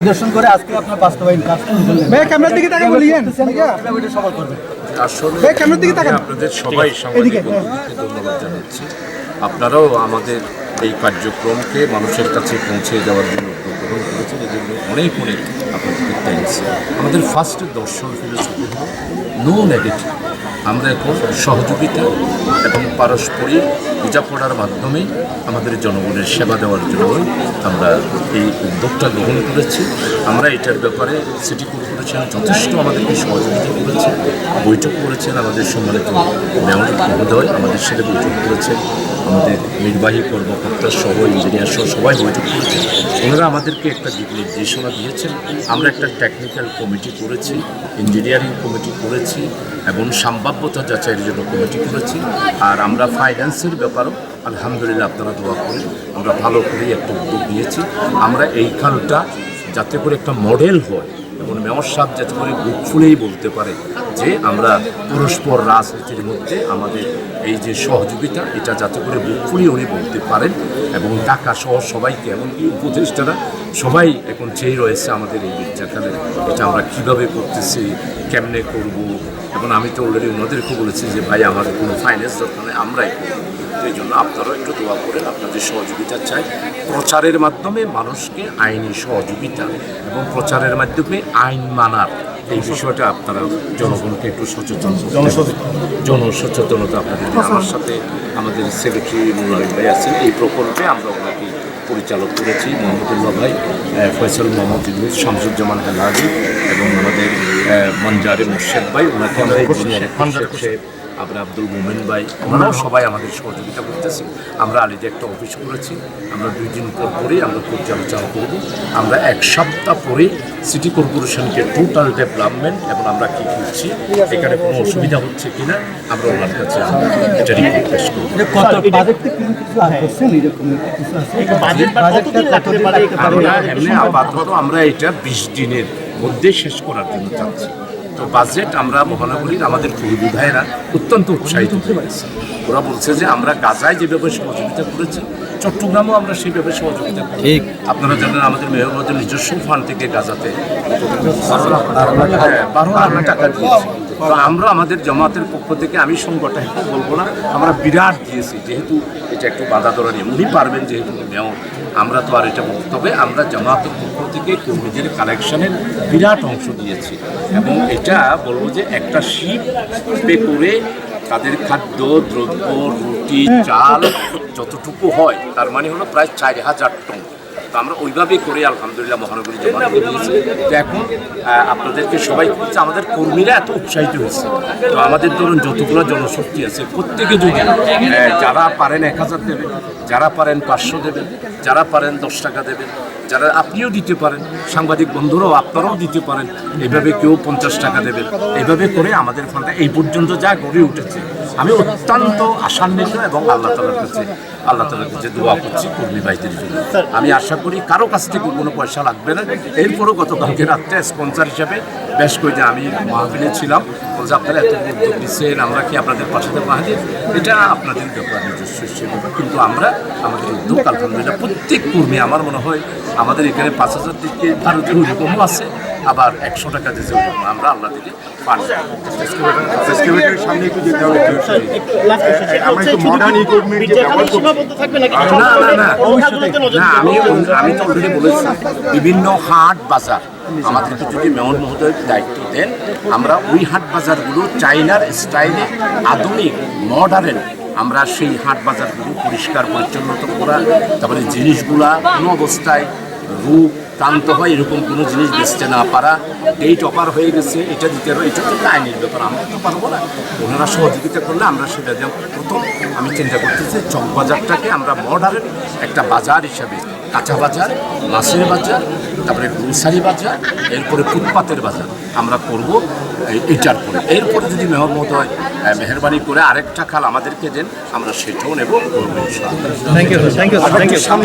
দর্শন করে আজকে আপনার বাস্তবায়ন কাজ ভাই ক্যামেরার দিকে বলিয়েন এটা সফল করবেন। আসলে ভাই, ক্যামেরার দিকে তাকান। আপনাদের সবাই সাংবাদিক বন্ধুদেরকে ধন্যবাদ জানাচ্ছি। আপনারাও আমাদের এই কার্যক্রমকে মানুষের কাছে পৌঁছে দেওয়ার জন্য উদ্যোগ গ্রহণ করেছেন এই জন্য অনেক অনেক আপনাদের থ্যাংকস আমাদের ফার্স্ট দর্শন ফিলোসফি হল। নো নেগেটিভ আমরা এখন সহযোগিতা এবং পারস্পরিক বোঝাপড়ার মাধ্যমে আমাদের জনগণের সেবা দেওয়ার জন্য আমরা এই উদ্যোগটা গ্রহণ করেছি। আমরা এটার ব্যাপারে সিটি কর্পোরেশন যথেষ্ট আমাদেরকে সহযোগিতা করেছে, বৈঠক করেছেন, আমাদের সম্মানিত মেয়র মহোদয় আমাদের সাথে বৈঠক করেছেন, আমাদের নির্বাহী কর্মকর্তা সহ ইঞ্জিনিয়ার সহ সবাই বৈঠক করেছেন। ওনারা আমাদেরকে একটা দিক নির্দেশনা দিয়েছেন। আমরা একটা টেকনিক্যাল কমিটি করেছি ইঞ্জিনিয়ারিং কমিটি করেছি এবং সম্ভাব্যতা যাচাইয়ের জন্য কমিটি করেছি। আর আমরা ফাইন্যান্সের ব্যাপারও আলহামদুলিল্লাহ আপনারা দোয়া করেন, আমরা ভালো করেই একটা উদ্যোগ নিয়েছি। আমরা এই খালটা যাতে করে একটা মডেল হয় এবং মেয়র সাহেব যাতে করে বুক বলতে পারে যে আমরা পরস্পর রাজনীতির মধ্যে আমাদের এই যে সহযোগিতা, এটা যাতে করে বুক উনি বলতে পারেন এবং ঢাকা সহ সবাইকে, এমনকি উপদেষ্টারা সবাই এখন চেয়ে রয়েছে আমাদের এই গির্জাখানে এটা আমরা কীভাবে করতেছি কেমনে করব? এখন আমি তো অলরেডি ওনাদেরকে বলেছি যে ভাই আমাদের কোনো ফাইন্যান্স দরকার নেই আমরাই করব। এই জন্য আপনারাও একটু দোয়া করেন আপনাদের সহযোগিতা চাই। প্রচারের মাধ্যমে মানুষকে আইনি সহযোগিতা এবং প্রচারের মাধ্যমে আইন মানার এই বিষয়টা আপনারা জনগণকে একটু সচেতন জনসচেতনতা আপনাদের আমার সাথে আমাদের সেক্রেটারি নুরাল ভাই আছেন। এই প্রকল্পে আমরা পরিচালক করেছি মোহাম্মদুল্লাহ ভাই ফয়সল মোহাম্মদ ইউনুস শামসুজ্জামান হেলাজি এবং আমাদের মঞ্জারে মুর্শেদ ভাই। ওনাকে আমরা আমরা আব্দুল মোমেন ভাই ওনারাও সবাই আমাদের সহযোগিতা করতেছে। আমরা আলিতে একটা অফিস করেছি। আমরা দুই দিন পর পরেই আমরা পর্যালোচনা করব। আমরা এক সপ্তাহ পরে সিটি কর্পোরেশনকে টোটাল ডেভেলপমেন্ট এবং আমরা কী করছি এখানে কোনো অসুবিধা হচ্ছে কিনা আমরা ওনার কাছে এটা রিপোর্ট পেশ করব পারে? এমনি আপাতত আমরা এটা বিশ দিনের মধ্যে শেষ করার জন্য চাচ্ছি। তো বাজেট আমরা মহানগরীর আমাদের পূর্বী ভাইয়েরা অত্যন্ত উৎসাহিত। হয়েছে ওরা বলছে যে আমরা গাজায় যেভাবে সহযোগিতা করেছি চট্টগ্রামও আমরা সেইভাবে সহযোগিতা করি আপনারা জানেন আমাদের মেয়র মধ্যে নিজস্ব ফান্ড থেকে গাজাতে হ্যাঁ, বারো লাখ টাকা দিয়েছি। তো আমরা আমাদের জামাতের পক্ষ থেকে আমি সংগঠন বলব না আমরা বিরাট দিয়েছি যেহেতু এটা একটু বাধা ধরা নিয়ে। উনি পারবেন যেহেতু মেয়র। আমরা তো আর এটা বলতে তবে আমরা জামাতের পক্ষ থেকে কর্মীদের কালেকশনের বিরাট অংশ দিয়েছে। এবং এটা বলব যে একটা শিপ করে তাদের খাদ্য, দ্রব্য, রুটি, চাল যতটুকু হয়, তার মানে হলো প্রায় চার হাজার টন। তো আমরা ওইভাবে করে, আলহামদুলিল্লাহ মহানগরী জমা দিয়ে দিয়েছি। তো এখন আপনাদেরকে সবাই আমাদের কর্মীরা এত উৎসাহিত হয়েছে। তো আমাদের ধরুন যতগুলো জনশক্তি আছে, প্রত্যেকে যদি যারা পারেন এক হাজার দেবেন যারা পারেন পাঁচশো দেবেন যারা পারেন দশ টাকা দেবেন যারা আপনিও দিতে পারেন, সাংবাদিক বন্ধুরাও আপনারাও দিতে পারেন, এভাবে কেউ পঞ্চাশ টাকা দেবেন এভাবে করে আমাদের ফান্ডটা এই পর্যন্ত যা গড়ে উঠেছে অত্যন্ত আশান্বিত এবং আল্লাহ তালার কাছে আল্লাহ তালার কাছে দোয়া করছি কর্মী ভাইদের জন্য। আমি আশা করি কারও কাছ থেকে কোনো পয়সা লাগবে না। এরপরও গতকালকে রাত্রে স্পন্সর হিসাবে বেশ কয়েকদিন আমি মাহফিলে ছিলাম। বলছে আপনারা এত উদ্যোগ দিচ্ছেন আমরা কি আপনাদের পাশে দেবো এটা আপনাদের ব্যাপার নিজস্ব হিসেবে কিন্তু আমরা আমাদের উদ্যোগ আলহামদুলিল্লাহ প্রত্যেক কর্মী আমার মনে হয় আমাদের এখানে পাঁচ হাজার থেকে আরও যে ওইরকমও আছে। আবার একশো টাকা দিতে আমরা আল্লাহ থেকে পান যে আমি আমি তো অলরেডি বলেছি। বিভিন্ন হাট বাজার আমাদেরকে যদি মেয়র মহোদয় দায়িত্ব দেন আমরা ওই হাট বাজারগুলো চাইনার স্টাইলে আধুনিক মডার্ন আমরা সেই হাট বাজারগুলো পরিষ্কার পরিচ্ছন্নতা করা তারপরে জিনিসগুলা কোনো অবস্থায় রূপ ক্রান্ত হয় এরকম কোনো জিনিস বেচতে না পারা। ডেট অপার হয়ে গেছে এটা দিতে হবে এটা তো আইনের ব্যাপার আমরা তো পারব না। ওনারা সহযোগিতা করলে আমরা সেটা যেমন প্রথম আমি চিন্তা করতেছি চক বাজারটাকে আমরা মডার্ন একটা বাজার হিসাবে কাঁচা বাজার মাছের বাজার তারপরে গ্রোসারি বাজার এরপরে ফুটপাতের বাজার আমরা করব এটার পরে। এরপরে যদি মেয়র মহোদয় আহ, মেহরবানি করে আরেকটা খাল আমাদেরকে দেন আমরা সেটাও নেব করব thank you thank you thank you